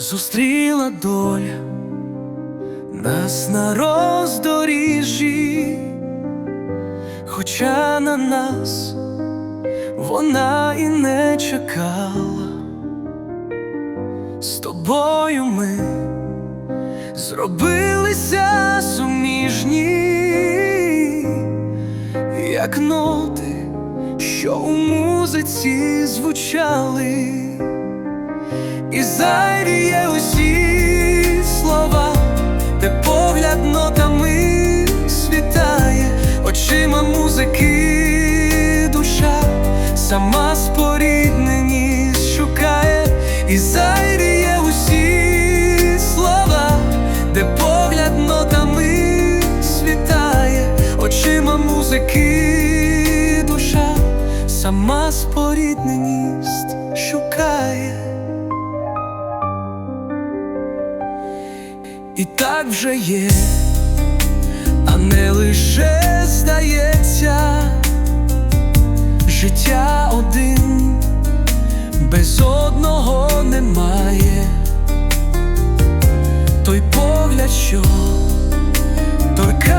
Зустріла доля нас на роздоріжжі, хоча на нас вона і не чекала. З тобою ми зробилися суміжні, як ноти, що у музиці звучали. І зайві музики душа, сама спорідненість шукає, і зайві є усі слова, де погляд нотами світає, очима музики душа, сама спорідненість шукає. І так вже є, що торкається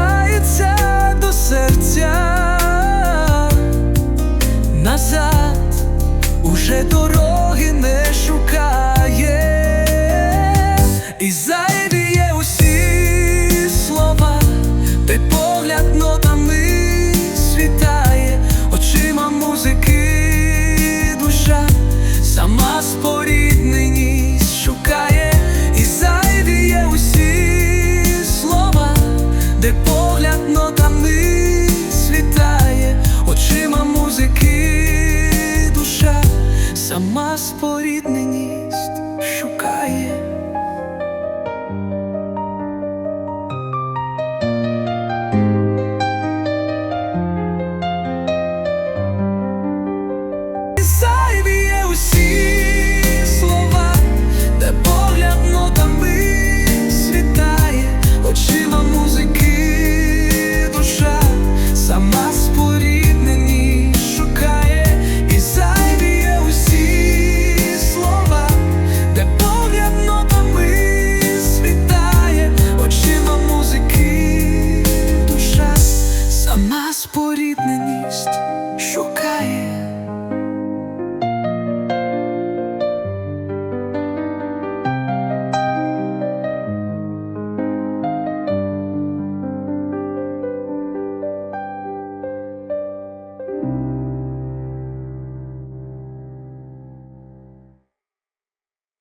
квітнені.